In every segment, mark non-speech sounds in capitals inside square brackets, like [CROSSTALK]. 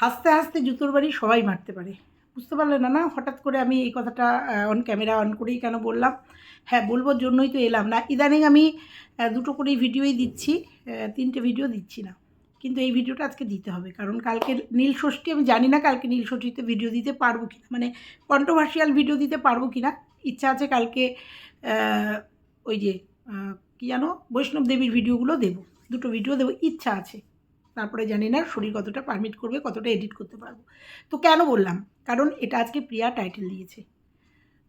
হাসতে হাসতে জুতোর বাড়ি সবাই মারতে পারে। বুঝতে পারলে না না? হঠাৎ করে আমি এই কথাটা অন ক্যামেরা অন করেই কেন বললাম? হ্যাঁ বলবোর জন্যই তো এলাম না। ইদানিং আমি দুটো করেই ভিডিওই দিচ্ছি তিনটে ভিডিও দিচ্ছি না। কিন্তু এই ভিডিওটা আজকে দিতে হবে। কারণ কালকে নীল ষষ্ঠী, আমি জানি না কালকে নীল ষষ্ঠীতে ভিডিও দিতে পারব কিনা। মানে কন্ট্রোভার্সিয়াল ভিডিও দিতে পারব কিনা? ইচ্ছা আছে কালকে ওই যে কী জানো? বৈষ্ণব দেবীর ভিডিওগুলো দেবো। দুটো ভিডিও দেবো, ইচ্ছা আছে। তারপরে জানি না শরীর কতটা পারমিট করবে, কতটা এডিট করতে পারব। তো কেন বললাম? কারণ এটা আজকে প্রিয়া টাইটেল দিয়েছে।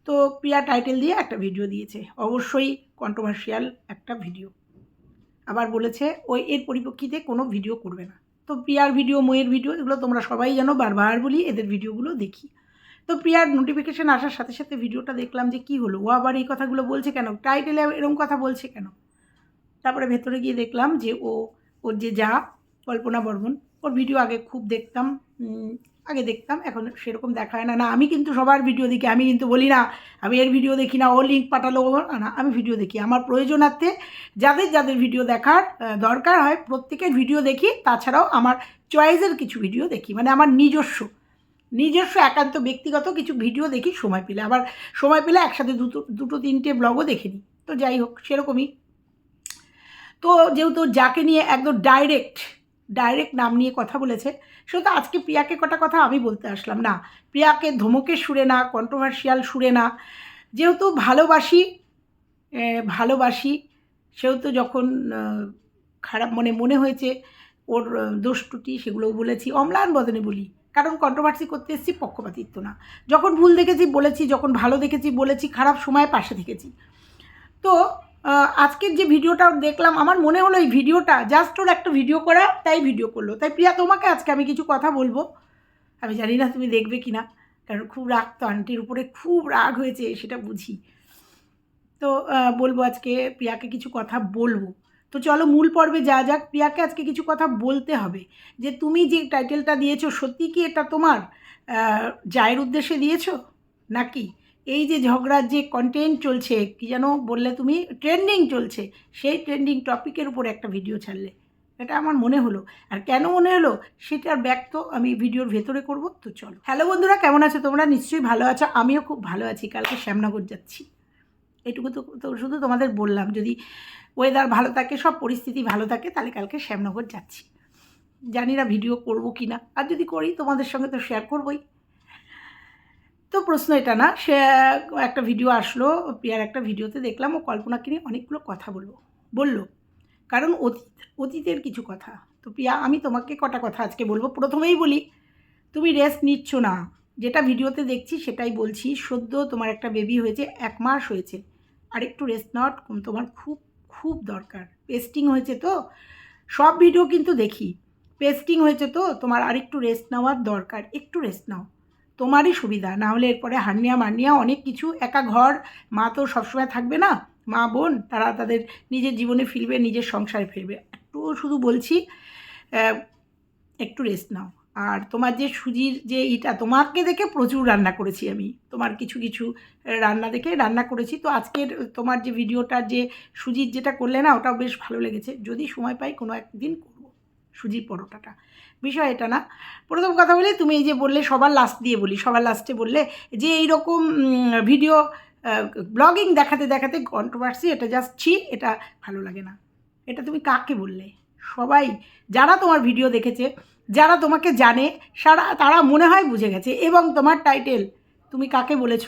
তো প্রিয়া টাইটেল দিয়ে একটা ভিডিও দিয়েছে। অবশ্যই কন্ট্রোভার্সিয়াল একটা ভিডিও আবার বলেছে, ওই এর পরিপ্রেক্ষিতে কোনো ভিডিও করবে না। তো প্রিয়ার ভিডিও ময়ের ভিডিও এগুলো তোমরা সবাই জানো, বারবার বলি, এদের ভিডিওগুলো দেখি। তো প্রিয়ার নোটিফিকেশান আসার সাথে সাথে ভিডিওটা দেখলাম যে কি হলো? ও আবার এই কথাগুলো বলছে কেন? টাইটেলে এরকম কথা বলছে কেন? তারপরে ভেতরে গিয়ে দেখলাম যে ও, ওর যে যা কল্পনা বর্মন। ওর ভিডিও আগে খুব দেখতাম আগে দেখতাম, এখন সেরকম দেখা হয় না। না, আমি কিন্তু সবার ভিডিও দেখি, আমি কিন্তু বলি না, আমি এর ভিডিও দেখি না, ও লিঙ্ক পাঠালো না আমি ভিডিও দেখি। আমার প্রয়োজনার্থে যাদের যাদের ভিডিও দেখার দরকার হয়, প্রত্যেকের ভিডিও দেখি, তাছাড়াও আমার চয়েসের কিছু ভিডিও দেখি। মানে আমার নিজস্ব নিজস্ব, একান্ত, ব্যক্তিগত কিছু ভিডিও দেখি, সময় পেলে। আবার সময় পেলে একসাথে দুটো দুটো, তিনটে ব্লগও দেখে নিই। তো যাই হোক, সেরকমই। তো যেহেতু যাকে নিয়ে একদম ডাইরেক্ট ডাইরেক্ট নাম নিয়ে কথা বলেছে সেহেতু আজকে প্রিয়াকে কটা কথা আমি বলতে আসলাম। না, প্রিয়াকে ধমকের সুরে না কন্ট্রোভার্সিয়াল সুরে না। যেহেতু ভালোবাসি ভালোবাসি, সেহেতু যখন খারাপ মনে মনে হয়েছে, ওর দোষ ত্রুটি সেগুলোও বলেছি। অম্লান বদনে বলি, কারণ কন্ট্রোভার্সি করতে এসেছি পক্ষপাতিত্ব না। যখন ভুল দেখেছি বলেছি, যখন ভালো দেখেছি বলেছি, খারাপ সময় পাশে থেকেছি। তো আজকের যে ভিডিওটা দেখলাম, আমার মনে হলো এই ভিডিওটা জাস্ট ওর একটা ভিডিও করা, তাই ভিডিও করল। তাই প্রিয়া, তোমাকে আজকে আমি কিছু কথা বলব। আমি জানি না তুমি দেখবে কি না কারণ খুব রাগ তো আন্টির উপরে, খুব রাগ হয়েছে, সেটা বুঝি। তো বলব আজকে প্রিয়াকে কিছু কথা বলব। তো চলো মূল পর্বে যা যাক, প্রিয়াকে আজকে কিছু কথা বলতে হবে। যে তুমি যে টাইটেলটা দিয়েছ, সত্যি কি এটা তোমার জায়ের উদ্দেশ্যে দিয়েছ? নাকি? এই যে ঝগড়ার যে কন্টেন্ট চলছে, কি যেন বললে তুমি ট্রেন্ডিং চলছে, সেই ট্রেন্ডিং টপিকের উপর একটা ভিডিও ছাড়লে। এটা আমার মনে হলো। আর কেন মনে হলো সেটার ব্যক্ত আমি ভিডিওর ভেতরে করব, তো চলো। হ্যালো বন্ধুরা, কেমন আছো তোমরা? নিশ্চয়ই ভালো আছো। আমিও খুব ভালো আছি। কালকে শ্যামনগর যাচ্ছি। এটুকু তো তো শুধু তোমাদের বললাম, যদি ওয়েদার ভালো থাকে, সব পরিস্থিতি ভালো থাকে, তাহলে কালকে শ্যামনগর যাচ্ছি। জানি না ভিডিও করব কি না আর যদি করি, তোমাদের সঙ্গে তো শেয়ার করবই। তো প্রশ্ন এটা না, সে একটা ভিডিও আসলো প্রিয়ার একটা ভিডিওতে দেখলাম, ও কল্পনাকে নিয়ে অনেকগুলো কথা বলল। বলল, কারণ অতীত, অতীতের কিছু কথা। তো প্রিয়া আমি তোমাকে কটা কথা আজকে বলব। প্রথমেই বলি, তুমি রেস্ট নিচ্ছ না। যেটা ভিডিওতে দেখছি সেটাই বলছি। সদ্য তোমার একটা বেবি হয়েছে, এক মাস হয়েছে। আর একটু রেস্ট নেওয়ার তোমার খুব খুব দরকার। পেস্টিং হয়েছে তো, সব ভিডিও কিন্তু দেখি। পেস্টিং হয়েছে তো, তোমার আরেকটু রেস্ট নেওয়ার দরকার। একটু রেস্ট নাও। তোমারই সুবিধা, না হলে এরপরে হার্নিয়া মার্নিয়া অনেক কিছু, একা ঘর, মা তো সবসময় থাকবে না, মা বোন, তারা তাদের নিজের জীবনে ফিরবে, নিজের সংসারে ফিরবে। একটু শুধু বলছি একটু রেস্ট নাও। আর তোমার যে সুজির যে ইটা, তোমাকে দেখে প্রচুর রান্না করেছি আমি। তোমার কিছু কিছু রান্না দেখে রান্না করেছি। তো আজকের তোমার যে ভিডিওটার যে সুজির যেটা করলে না, ওটাও বেশ ভালো লেগেছে। যদি সময় পাই কোনো একদিন করব সুজির পরোটাটা। বিষয় এটা না। প্রথম কথা বলি, তুমি এই যে বললে সবার লাস্ট দিয়ে বলি, সবার লাস্টে বললে যে এইরকম ভিডিও ব্লগিং দেখাতে দেখাতে কন্ট্রোভার্সি এটা জাস্ট ছি, এটা ভালো লাগে না। এটা তুমি কাকে বললে? সবাই, যারা তোমার ভিডিও দেখেছে, যারা তোমাকে জানে, সারা, তারা মনে হয় বুঝে গেছে এবং তোমার টাইটেল তুমি কাকে বলেছ?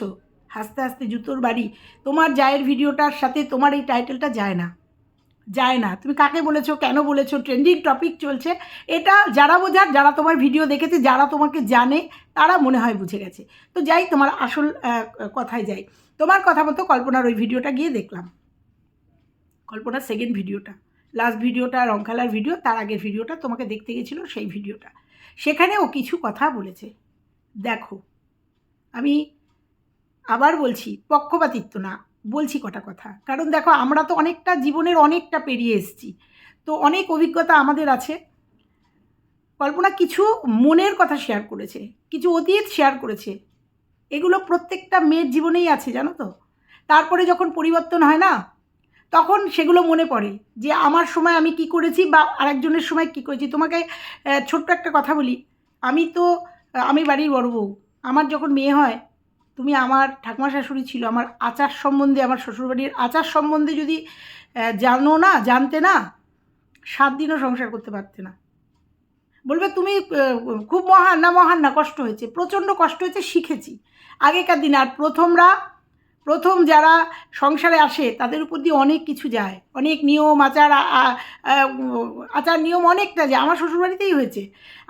হাসতে হাসতে জুতোর বাড়ি, তোমার জায়ের ভিডিওটার সাথে তোমার এই টাইটেলটা যায় না। যায় না। তুমি কাকে বলেছ, কেন বলেছ ট্রেন্ডিং টপিক চলছে, এটা যারা বোঝার, যারা তোমার ভিডিও দেখেছে, যারা তোমাকে জানে, তারা মনে হয় বুঝে গেছে। তো যাই, তোমার আসল কথায় যাই। তোমার কথা মতো কল্পনার ওই ভিডিওটা গিয়ে দেখলাম। কল্পনার সেকেন্ড ভিডিওটা লাস্ট ভিডিওটা রং খেলার ভিডিও তার আগের ভিডিওটা তোমাকে দেখতে গেছিল সেই ভিডিওটা সেখানে ও কিছু কথা বলেছে। দেখো, আমি আবার বলছি, পক্ষপাতিত্ব না। বলছি কটা কথা। কারণ দেখো, আমরা তো অনেকটা জীবনের অনেকটা পেরিয়ে এসেছি। তো অনেক অভিজ্ঞতা আমাদের আছে। কল্পনা কিছু মনের কথা শেয়ার করেছে, কিছু অতীত শেয়ার করেছে। এগুলো প্রত্যেকটা মেয়ের জীবনেই আছে, জানো তো? তারপরে যখন পরিবর্তন হয় না, তখন সেগুলো মনে পড়ে যে আমার সময় আমি কি করেছি বা আরেকজনের সময় কি করেছি। তোমাকে ছোট্ট একটা কথা বলি। আমি তো আমি বাড়ির বড় বউ। আমার যখন মেয়ে হয় তুমি আমার ঠাকুমা শাশুড়ি ছিল, আমার আচার সম্বন্ধে, আমার শ্বশুরবাড়ির আচার সম্বন্ধে যদি জানো না, জানতে না, সাত দিনও সংসার করতে পারতে না। বলবে তুমি খুব মহান না মহান না, কষ্ট হয়েছে, প্রচণ্ড কষ্ট হয়েছে, শিখেছি। আগেকার দিনে আর প্রথমরা, প্রথম যারা সংসারে আসে, তাদের উপর দিয়ে অনেক কিছু যায়। অনেক নিয়ম, আচার আচার নিয়ম অনেকটা যায়। আমার শ্বশুরবাড়িতেই হয়েছে।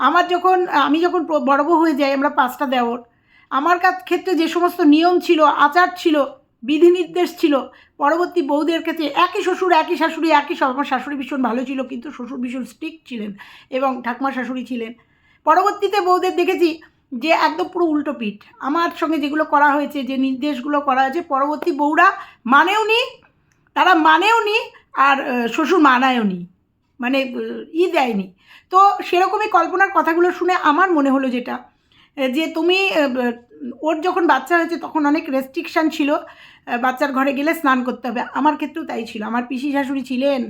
আমার যখন, আমি যখন বড় হয়ে যাই, আমরা পাঁচটা দেওর। আমার ক্ষেত্রে যে সমস্ত নিয়ম ছিল, আচার ছিল, বিধিনির্দেশ ছিল, পরবর্তী বউদের ক্ষেত্রে একই শ্বশুর, একই শাশুড়ি, একই সব আমার শাশুড়ি ভীষণ ভালো ছিল, কিন্তু শ্বশুর ভীষণ স্ট্রিক্ট ছিলেন এবং ঠাকুমা শাশুড়ি ছিলেন। পরবর্তীতে বউদের দেখেছি যে একদম পুরো উল্টো পিঠ। আমার সঙ্গে যেগুলো করা হয়েছে, যে নির্দেশগুলো করা হয়েছে, পরবর্তী বউরা মানেও নি, তারা মানেও নি, আর শ্বশুর মানায়ও নি মানে ই দেয়নি। তো সেরকমই কল্পনার কথাগুলো শুনে আমার মনে হলো যেটা যে তুমি ওর যখন বাচ্চা হয়েছে তখন অনেক রেস্ট্রিকশান ছিল বাচ্চার ঘরে গেলে স্নান করতে হবে। আমার ক্ষেত্রেও তাই ছিল। আমার পিসি শাশুড়ি ছিলেন।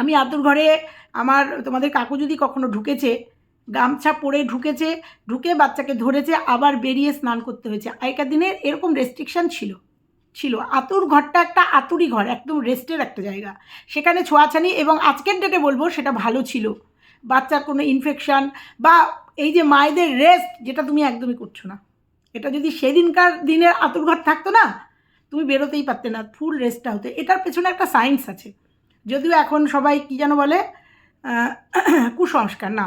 আমি আতুর ঘরে আমার, তোমাদের কাকু যদি কখনো ঢুকেছে, গামছা পরে ঢুকেছে, ঢুকে বাচ্চাকে ধরেছে, আবার বেরিয়ে স্নান করতে হয়েছে। আগেকার দিনে এরকম রেস্ট্রিকশান ছিল ছিল। আতুর ঘরটা একটা আতুরি ঘর, একদম রেস্টের একটা জায়গা। সেখানে ছোঁয়াছানি এবং আজকের ডেটে বলব সেটা ভালো ছিল। বাচ্চার কোনো ইনফেকশান বা এই যে মায়েদের রেস্ট যেটা তুমি একদমই করছ না। এটা যদি সেদিনকার দিনের আতুর ঘর থাকতো না, তুমি বেরোতেই পারতে না ফুল রেস্টটা হতে। এটার পেছনে একটা সায়েন্স আছে। যদিও এখন সবাই কী যেন বলে [CLEARS THROAT] কুসংস্কার, না।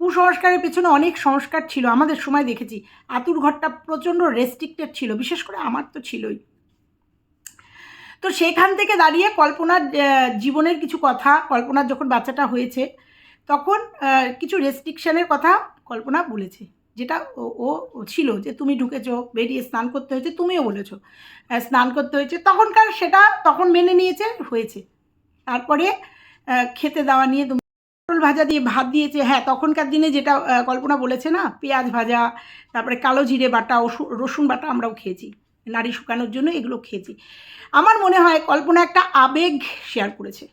কুসংস্কারের পেছনে অনেক সংস্কার ছিল। আমাদের সময় দেখেছি আতুর ঘরটা প্রচণ্ড রেস্ট্রিক্টেড ছিল। বিশেষ করে আমার তো ছিলই। তো সেখান থেকে দাঁড়িয়ে কল্পনার জীবনের কিছু কথা, কল্পনার যখন বাচ্চাটা হয়েছে, তখন কিছু রেস্ট্রিকশানের কথা কল্পনা বলেছে, যেটা ও- ছিল যে তুমি ঢুকেছো, বেরিয়ে স্নান করতে হয়েছে, তুমিও বলেছ। স্নান করতে হয়েছে, তখনকার সেটা তখন মেনে নিয়েছে, হয়েছে। তারপরে খেতে দেওয়া নিয়ে তুমি পটল ভাজা দিয়ে ভাত দিয়েছে হ্যাঁ তখনকার দিনে যেটা কল্পনা বলেছে না, পেঁয়াজ ভাজা, তারপরে কালো জিরে বাটা রসুন বাটা আমরাও খেয়েছি, নাড়ি শুকানোর জন্য এগুলো খেয়েছি। আমার মনে হয় কল্পনা একটা আবেগ শেয়ার করেছে।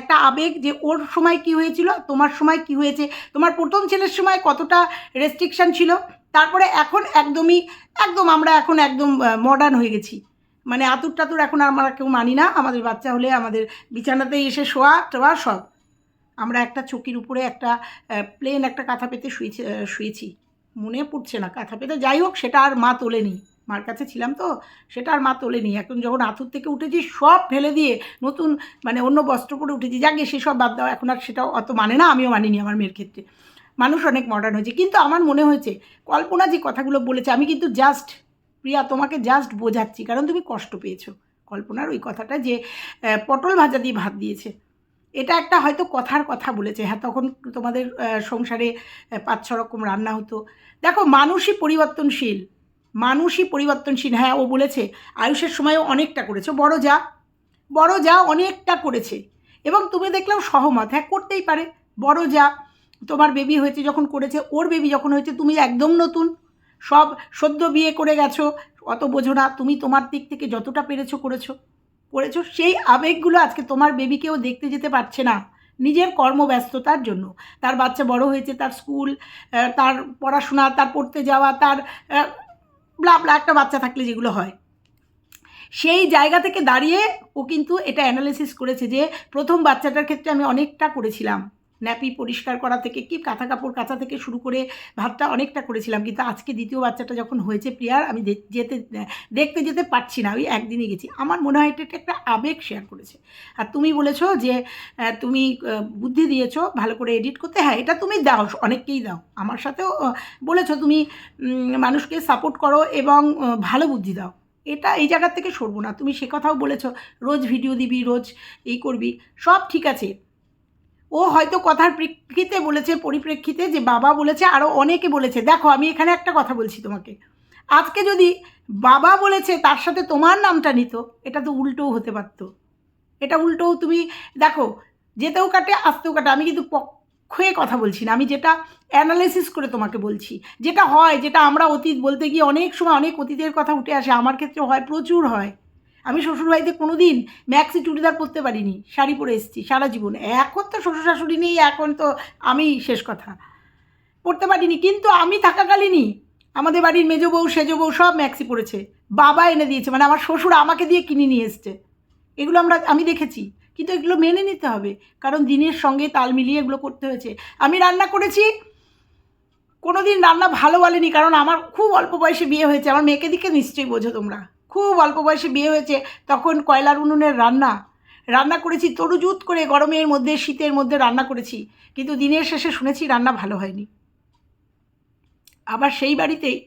একটা আবেগ যে ওর সময় কি হয়েছিল, তোমার সময় কি হয়েছে, তোমার প্রথম ছেলের সময় কতটা রেস্ট্রিকশান ছিল, তারপরে এখন একদমই, একদম আমরা এখন একদম মডার্ন হয়ে গেছি। মানে আতুর টাতুর এখন আমরা কেউ মানি না, আমাদের বাচ্চা হলে আমাদের বিছানাতেই এসে শোয়া, টোয়া সব। আমরা একটা চকির উপরে একটা প্লেন একটা কাঁথা পেতে শুয়েছি শুয়েছি। মনে পড়ছে না কাঁথা পেতে, যাই হোক, সেটা আর মা তোলেনি। মার কাছে ছিলাম তো, সেটা আর মা তোলেনি। এখন যখন আতুর থেকে উঠেছি, সব ফেলে দিয়ে নতুন মানে অন্য বস্ত্র পরে উঠেছি। যাকে সেসব বাদ দাও, এখন আর সেটাও অত মানে না, আমিও মানিনি আমার মেয়ের ক্ষেত্রে। মানুষ অনেক মডার্ন হয়েছে। কিন্তু আমার মনে হয়েছে, কল্পনা যে কথাগুলো বলেছে, আমি কিন্তু জাস্ট প্রিয়া, তোমাকে জাস্ট বোঝাচ্ছি। কারণ তুমি কষ্ট পেয়েছ। কল্পনার ওই কথাটা যে পটল ভাজা দিয়ে ভাত দিয়েছে। এটা একটা হয়তো কথার কথা বলেছে। হ্যাঁ তখন তোমাদের সংসারে পাঁচ ছ রকম রান্না হতো। দেখো, মানুষই পরিবর্তনশীল। মানুষই পরিবর্তনশীল। হ্যাঁ ও বলেছে, আয়ুষের সময়ও অনেকটা করেছে। বড় যা বড় যা অনেকটা করেছে। এবং তুমি দেখলেও সহমত। হ্যাঁ করতেই পারে। বড় যা তোমার বেবি হয়েছে যখন করেছে, ওর বেবি যখন হয়েছে, তুমি একদম নতুন। সব সদ্য বিয়ে করে গেছো, অত বোঝো না, তুমি তোমার দিক থেকে যতটা পেরেছ করেছ করেছ, সেই আবেগগুলো আজকে তোমার বেবিকেও দেখতে যেতে পারছে না। নিজের কর্মব্যস্ততার জন্য। তার বাচ্চা বড় হয়েছে, তার স্কুল তার পড়াশোনা, তার পড়তে যাওয়া, তার ব্লা ব্লা একটা বাচ্চা থাকলে যেগুলো হয়। সেই জায়গা থেকে দাঁড়িয়ে ও কিন্তু এটা অ্যানালিসিস করেছে যে প্রথম বাচ্চাটার ক্ষেত্রে আমি অনেকটা করেছিলাম। ন্যাপি পরিষ্কার করা থেকে কি কাঁথা কাপড় কাচা থেকে শুরু করে ভাতটা অনেকটা করেছিলাম। কিন্তু আজকে দ্বিতীয় বাচ্চাটা যখন হয়েছে প্রিয়ার, আমি যেতে, দেখতে যেতে পারছি না ওই একদিনই গেছি। আমার মনে হয় এটা একটা আবেগ শেয়ার করেছে। আর তুমি বলেছ যে তুমি বুদ্ধি দিয়েছ, ভালো করে এডিট করতে। হ্যাঁ এটা তুমি দাও, অনেককেই দাও। আমার সাথেও বলেছ তুমি মানুষকে সাপোর্ট করো এবং ভালো বুদ্ধি দাও। এটা এই জায়গার থেকে সরবো না। তুমি সে কথাও বলেছ, রোজ ভিডিও দিবি, রোজ এই করবি। সব ঠিক আছে। ও হয়তো কথার প্রেক্ষিতে বলেছে, পরিপ্রেক্ষিতে যে বাবা বলেছে আরও অনেকে বলেছে। দেখো, আমি এখানে একটা কথা বলছি তোমাকে। আজকে যদি বাবা বলেছে, তার সাথে তোমার নামটা নিত, এটা তো উল্টোও হতে পারতো। এটা উল্টোও তুমি, দেখো, যেতেও কাটে, আসতেও কাটে। আমি কিন্তু পক্ষে কথা বলছি না। আমি যেটা অ্যানালাইসিস করে তোমাকে বলছি, যেটা হয়, যেটা আমরা অতীত বলতে গিয়ে অনেক সময় অনেক অতীতের কথা উঠে আসে, আমার ক্ষেত্রে হয়, প্রচুর হয়। আমি শ্বশুরবাড়িতে কোনো দিন ম্যাক্সি চুড়িদার পরতে পারিনি, শাড়ি পরে এসেছি সারা জীবন। এখন তো শ্বশুর শাশুড়ি নেই, এখন তো আমি শেষ কথা। পড়তে পারিনি, কিন্তু আমি থাকাকালীনই আমাদের বাড়ির মেজো বউ, সেজো বউ সব ম্যাক্সি পড়েছে বাবা এনে দিয়েছে মানে আমার শ্বশুর আমাকে দিয়ে কিনে নিয়ে এসছে। এগুলো আমরা, আমি দেখেছি, কিন্তু এগুলো মেনে নিতে হবে, কারণ দিনের সঙ্গে তাল মিলিয়ে এগুলো করতে হয়েছে। আমি রান্না করেছি কোনো দিন রান্না ভালো বলেনি, কারণ আমার খুব অল্প বয়সে বিয়ে হয়েছে, আমার মেয়েকে দিকে নিশ্চয়ই বোঝো তোমরা। খুব অল্প বয়সে বিয়ে হয়েছে, তখন কয়লার উনুনের রান্না। রান্না করেছি তরুজুত করে গরমের মধ্যে, শীতের মধ্যে রান্না করেছি, কিন্তু দিনের শেষে শুনেছি রান্না ভালো হয়নি। আবার সেই বাড়িতেই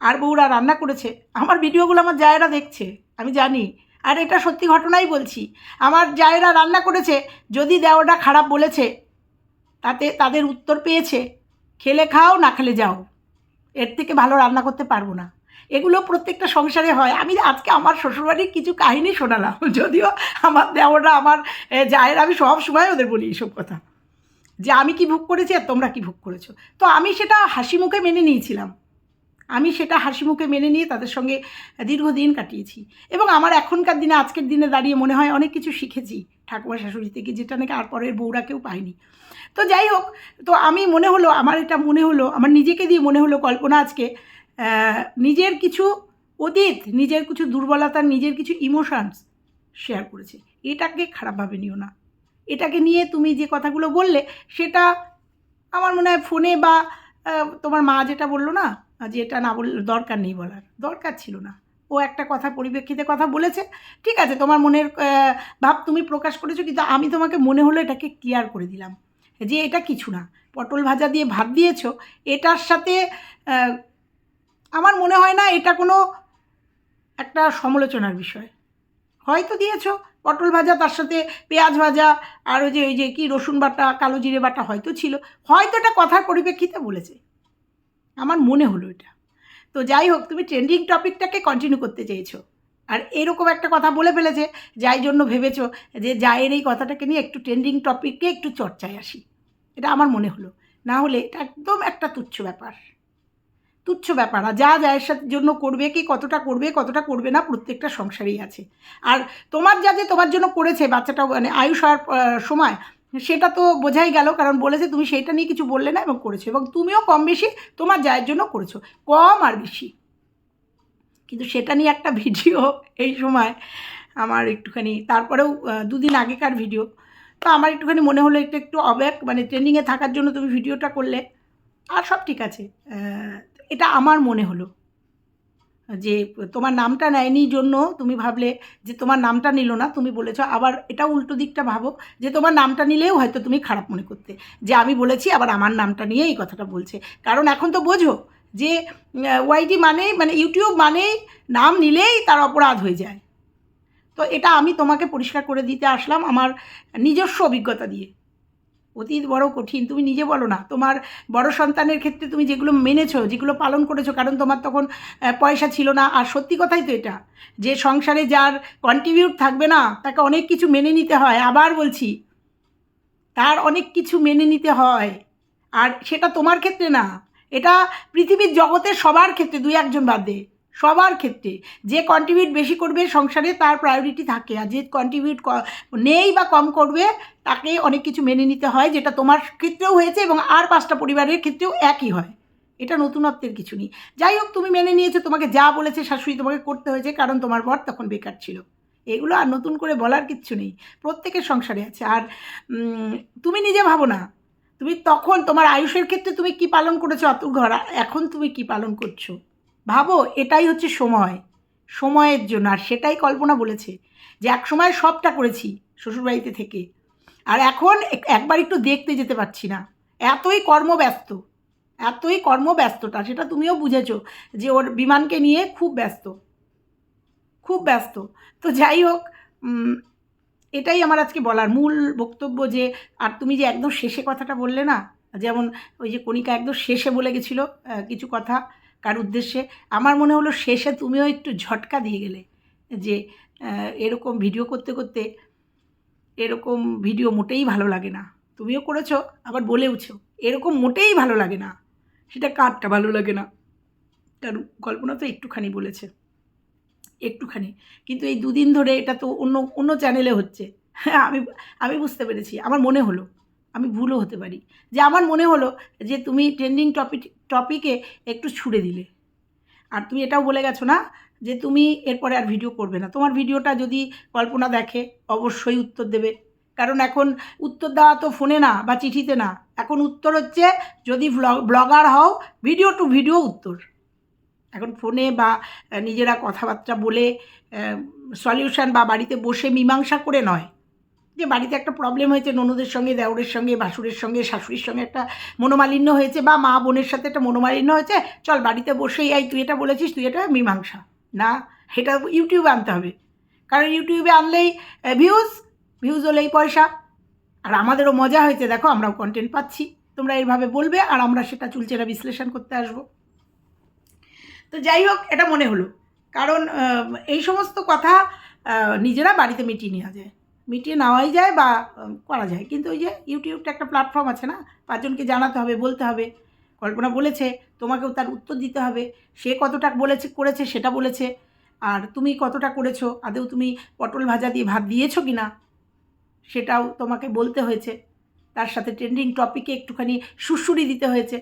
আর বউরা রান্না করেছে। আমার ভিডিওগুলো আমার জায়েরা দেখছে, আমি জানি। আর এটা সত্যি ঘটনাই বলছি, আমার জায়েরা রান্না করেছে, যদি দেওয়াটা খারাপ বলেছে, তাতে তাদের উত্তর পেয়েছে, খেলে খাও না খেলে যাও, এর থেকে ভালো রান্না করতে পারব না। এগুলো প্রত্যেকটা সংসারে হয়। আমি আজকে আমার শ্বশুরবাড়ির কিছু কাহিনী শোনালাম। যদিও আমার দেওয়াটা আমার জায়ের, আমি সব সময় ওদের বলি এইসব কথা। যে আমি কি ভোগ করেছি আর তোমরা কি ভোগ করেছ? তো আমি সেটা হাসি মুখে মেনে নিয়েছিলাম। আমি সেটা হাসি মুখে মেনে নিয়ে তাদের সঙ্গে দীর্ঘদিন কাটিয়েছি। এবং আমার এখনকার দিনে, আজকের দিনে দাঁড়িয়ে মনে হয় অনেক কিছু শিখেছি ঠাকুমা শাশুড়ি থেকে, যেটা নাকি আর পরের বউরা কেউ পায়নি। তো যাই হোক, তো আমি মনে হলো, আমার এটা মনে হলো, আমার নিজেকে দিয়ে মনে হলো কল্পনা আজকে নিজের কিছু অতীত, নিজের কিছু দুর্বলতা, নিজের কিছু ইমোশনস শেয়ার করেছে। এটাকে খারাপভাবে নিও না। এটাকে নিয়ে তুমি যে কথাগুলো বললে, সেটা আমার মনে হয় ফোনে বা তোমার মা যেটা বলল না, যে এটা না বললে দরকার নেই বলার। দরকার ছিল না। ও একটা কথা পরিপ্রেক্ষিতে কথা বলেছে, ঠিক আছে, তোমার মনের ভাব তুমি প্রকাশ করেছ, কিন্তু আমি তোমাকে মনে হলো এটাকে ক্লিয়ার করে দিলাম। যে এটা কিছু না। পটল ভাজা দিয়ে ভাত দিয়েছ, এটার সাথে আমার মনে হয় না এটা কোনো একটা সমালোচনার বিষয়। হয়তো দিয়েছ, পটল ভাজা, তার সাথে পেঁয়াজ ভাজা, আর ওই যে ওই যে কি, রসুন বাটা, কালো জিরে বাটা হয়তো ছিল। হয়তো এটা কথার পরিপ্রেক্ষিতে বলেছে। আমার মনে হলো এটা। তো যাই হোক, তুমি ট্রেন্ডিং টপিকটাকে কন্টিনিউ করতে চেয়েছো। আর এরকম একটা কথা বলে ফেলেছে, যাই জন্য ভেবেছো যে জায়ের এই কথাটাকে নিয়ে একটু ট্রেন্ডিং টপিককে একটু চর্চায় আসি। এটা আমার মনে হলো। না হলে এটা একদম একটা তুচ্ছ ব্যাপার। তুচ্ছ ব্যাপার। আর যা যায়ের সাথে জন্য করবে কি, কতটা করবে কতটা করবে না, প্রত্যেকটা সংসারেই আছে। আর তোমার যা যে তোমার জন্য করেছে বাচ্চাটা মানে আয়ুষ হওয়ার সময়, সেটা তো বোঝাই গেল, কারণ বলেছে তুমি সেইটা নিয়ে কিছু বললে না এবং করেছ। এবং তুমিও কম বেশি তোমার জায়ের জন্য করেছ। কম আর বেশি। কিন্তু সেটা নিয়ে একটা ভিডিও এই সময় আমার একটুখানি, তারপরেও দুদিন আগেকার ভিডিও। তো আমার একটুখানি মনে হলো একটু একটু অব্যাক মানে ট্রেন্ডিংয়ে থাকার জন্য তুমি ভিডিওটা করলে। আর সব ঠিক আছে। এটা আমার মনে হলো। যে তোমার নামটা নেয়নি জন্য তুমি ভাবলে যে তোমার নামটা নিল না, তুমি বলেছ আবার এটা উল্টো দিকটা ভাবো যে তোমার নামটা নিলেও হয়তো তুমি খারাপ মনে করতে। যে আমি বলেছি আবার আমার নামটা নিয়ে এই কথাটা বলছে। কারণ এখন তো বোঝো যে ওয়াইটি মানে মানে ইউটিউব মানেই নাম নিলেই তার অপরাধ হয়ে যায়। তো এটা আমি তোমাকে পরিষ্কার করে দিতে আসলাম আমার নিজস্ব অভিজ্ঞতা দিয়ে। অতীত বড় কঠিন, তুমি নিজে বলো না। তোমার বড় সন্তানের ক্ষেত্রে তুমি যেগুলো মেনেছো, যেগুলো পালন করেছ, কারণ তোমার তখন পয়সা ছিল না। আর সত্যি কথাই তো এটা, যে সংসারে যার কন্ট্রিবিউট থাকবে না, তাকে অনেক কিছু মেনে নিতে হয়। আবার বলছি, তার অনেক কিছু মেনে নিতে হয়। আর সেটা তোমার ক্ষেত্রে না, এটা পৃথিবীর জগতের সবার ক্ষেত্রে, দুই একজন বাদে। সবার ক্ষেত্রে। যে কন্ট্রিবিউট বেশি করবে সংসারে তার প্রায়োরিটি থাকে। আর যে কন্ট্রিবিউট নেই বা কম করবে, তাকে অনেক কিছু মেনে নিতে হয়, যেটা তোমার ক্ষেত্রেও হয়েছে এবং আর পাঁচটা পরিবারের ক্ষেত্রেও একই হয়। এটা নতুনত্বের কিছু নেই। যাই হোক, তুমি মেনে নিয়েছো, তোমাকে যা বলেছে শাশুড়ি তোমাকে করতে হয়েছে, কারণ তোমার বর তখন বেকার ছিল। এগুলো আর নতুন করে বলার কিচ্ছু নেই। প্রত্যেকের সংসারে আছে। আর তুমি নিজে ভাবো না। তুমি তখন তোমার আয়ুষের ক্ষেত্রে তুমি কি পালন করেছ? অত ঘর, এখন তুমি কি পালন করছ? ভাবো এটাই হচ্ছে সময়, সময়ের জন্য। আর সেটাই কল্পনা বলেছে যে এক সময় সবটা করেছি শ্বশুরবাড়িতে থেকে। আর এখন এক- একবার একটু দেখতে যেতে পারছি না। এতই কর্মব্যস্ত, এতই কর্মব্যস্ততা, সেটা তুমিও বুঝেছ যে ওর বিমানকে নিয়ে খুব ব্যস্ত খুব ব্যস্ত। তো যাই হোক এটাই আমার আজকে বলার মূল বক্তব্য যে, আর তুমি যে একদম শেষে কথাটা বললে না, যেমন ওই যে কণিকা একদম শেষে বলে গেছিল কিছু কথা কার উদ্দেশ্যে? আমার মনে হলো শেষে তুমিও একটু ঝটকা দিয়ে গেলে যে এরকম ভিডিও করতে করতে এরকম ভিডিও মোটেই ভালো লাগে না। তুমিও করেছ, আবার বলেওছো, এরকম মোটেই ভালো লাগে না। সেটা কারটা ভালো লাগে না। তার কল্পনা তো একটুখানি বলেছে। একটুখানি। কিন্তু এই দুদিন ধরে এটা তো অন্য অন্য চ্যানেলে হচ্ছে। হ্যাঁ আমি আমি বুঝতে পেরেছি। আমার মনে হলো। আমি ভুলও হতে পারি। যে আমার মনে হলো যে তুমি ট্রেন্ডিং টপিক টপিকে একটু ছুড়ে দিলে। আর তুমি এটাও বলে গেছো না যে তুমি এরপরে আর ভিডিও করবে না। তোমার ভিডিওটা যদি কল্পনা দেখে, অবশ্যই উত্তর দেবে। কারণ এখন উত্তর দেওয়া তো ফোনে না বা চিঠিতে না। এখন উত্তর হচ্ছে যদি ব্লগার হও ভিডিও টু ভিডিও উত্তর। এখন ফোনে বা নিজেরা কথাবার্তা বলে সলিউশন বা বাড়িতে বসে মীমাংসা করে নয়। যে বাড়িতে একটা প্রবলেম হয়েছে, ননদের সঙ্গে, দেওরের সঙ্গে, ভাসুরের সঙ্গে, শাশুড়ির সঙ্গে একটা মনোমালিন্য হয়েছে বা মা বোনের সাথে একটা মনোমালিন্য হয়েছে, চল বাড়িতে বসেই, এই, তুই এটা বলেছিস, তুই এটা মীমাংসা। না এটা ইউটিউবে আনতে হবে। কারণ ইউটিউবে আনলেই ভিউজ ভিউজ হলেই পয়সা। আর আমাদেরও মজা হয়েছে, দেখো, আমরাও কন্টেন্ট পাচ্ছি। তোমরা এইভাবে বলবে, আর আমরা সেটা চুলচেরা বিশ্লেষণ করতে আসব। তো যাই হোক, এটা মনে হলো। কারণ এই সমস্ত কথা নিজেরা বাড়িতে মিটিয়ে নেওয়া যায়। মিটিয়ে নেওয়াই যায় বা করা যায়। কিন্তু ওই যে ইউটিউবটা একটা প্ল্যাটফর্ম আছে না, পাঁচজনকে জানাতে হবে, বলতে হবে। কল্পনা বলেছে, তোমাকেও তার উত্তর দিতে হবে। সে কতটা বলেছে, করেছে, সেটা বলেছে। আর তুমি কতটা করেছ, আদৌ তুমি পটল ভাজা দিয়ে ভাত দিয়েছ কি না, সেটাও তোমাকে বলতে হয়েছে। তার সাথে ট্রেন্ডিং টপিকে একটুখানি সুশুরি দিতে হয়েছে।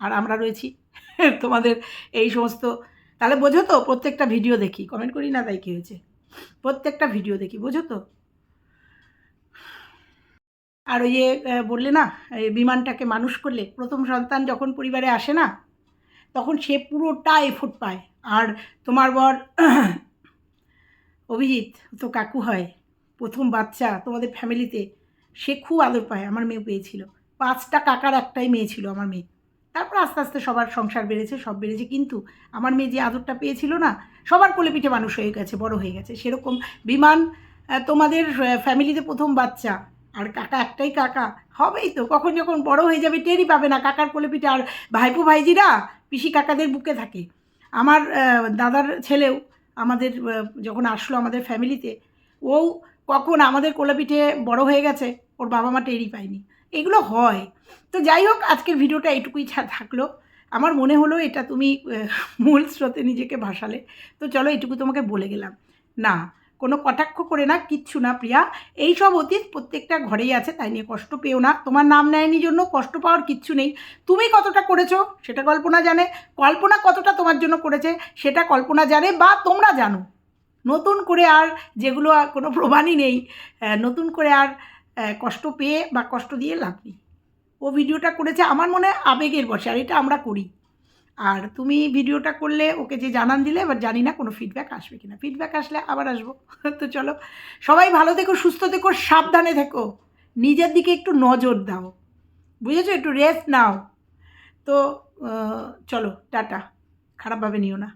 আর আমরা রয়েছি [LAUGHS] তোমাদের এই সমস্ত, তাহলে বোঝো তো, প্রত্যেকটা ভিডিও দেখি। কমেন্ট করি না, তাই কী হয়েছে? প্রত্যেকটা ভিডিও দেখি, বোঝো তো? আর ওই বললে না বিমানটাকে মানুষ করলে, প্রথম সন্তান যখন পরিবারে আসে না, তখন সে পুরোটা এফোর্ট পায়। আর তোমার বর, অভিজিৎ, তো কাকু হয়, প্রথম বাচ্চা তোমাদের ফ্যামিলিতে সে খুব আদর পায়, আমার মেয়ে পেয়েছিল। পাঁচটা কাকার একটাই মেয়ে ছিল আমার মেয়ে। তারপর আস্তে আস্তে সবার সংসার বেড়েছে, সব বেড়েছে। কিন্তু আমার মেয়ে যে আদরটা পেয়েছিল না, সবার কোলে পিঠে মানুষ হয়ে গেছে, বড় হয়ে গেছে। সেরকম বিমান তোমাদের ফ্যামিলিতে প্রথম বাচ্চা। আর কাকা একটাই কাকা। হবেই তো, কখন যখন বড় হয়ে যাবে টেরই পাবে না কাকার কোলে পিঠে। আর ভাইপো ভাইজিরা পিসি কাকাদের বুকে থাকে। আমার দাদার ছেলেও আমাদের যখন আসলো আমাদের ফ্যামিলিতে ও কখন আমাদের কোলে পিঠে বড় হয়ে গেছে, ওর বাবা মা টেরই পায়নি। এগুলো হয়। তো যাই হোক, আজকের ভিডিওটা এটুকুই থাকল। আমার মনে হলো এটা তুমি মূল স্রোতে নিজেকে ভাসালে। তো চলো এটুকু তোমাকে বলে গেলাম। না, কোনো কটাক্ষ করে না, কিচ্ছু না, প্রিয়া। এই সব অতীত প্রত্যেকটা ঘরেই আছে, তাই নিয়ে কষ্ট পেও না। তোমার নাম নেয়নি জন্য কষ্ট পাওয়ার কিচ্ছু নেই। তুমি কতটা করেছ, সেটা কল্পনা জানে। কল্পনা কতটা তোমার জন্য করেছে, সেটা কল্পনা জানে বা তোমরা জানো। নতুন করে আর যেগুলো কোনো প্রমাণই নেই নতুন করে আর কষ্ট পেয়ে বা কষ্ট দিয়ে লাভ নেই। ও ভিডিওটা করেছে আমার মনে হয় আবেগের বসে, আর এটা আমরা করি। আর তুমি ভিডিওটা করলে ওকে যে জানান দিলে, এবার জানি না কোনো ফিডব্যাক আসবে কিনা। ফিডব্যাক আসলে আবার আসব। [LAUGHS] তো চলো, সবাই ভালো থেকো, সুস্থ থেকো, সাবধানে থেকো। নিজের দিকে একটু নজর দাও। বুঝেছ? একটু রেস্ট নাও। তো চলো, টাটা। খারাপভাবে নিও না।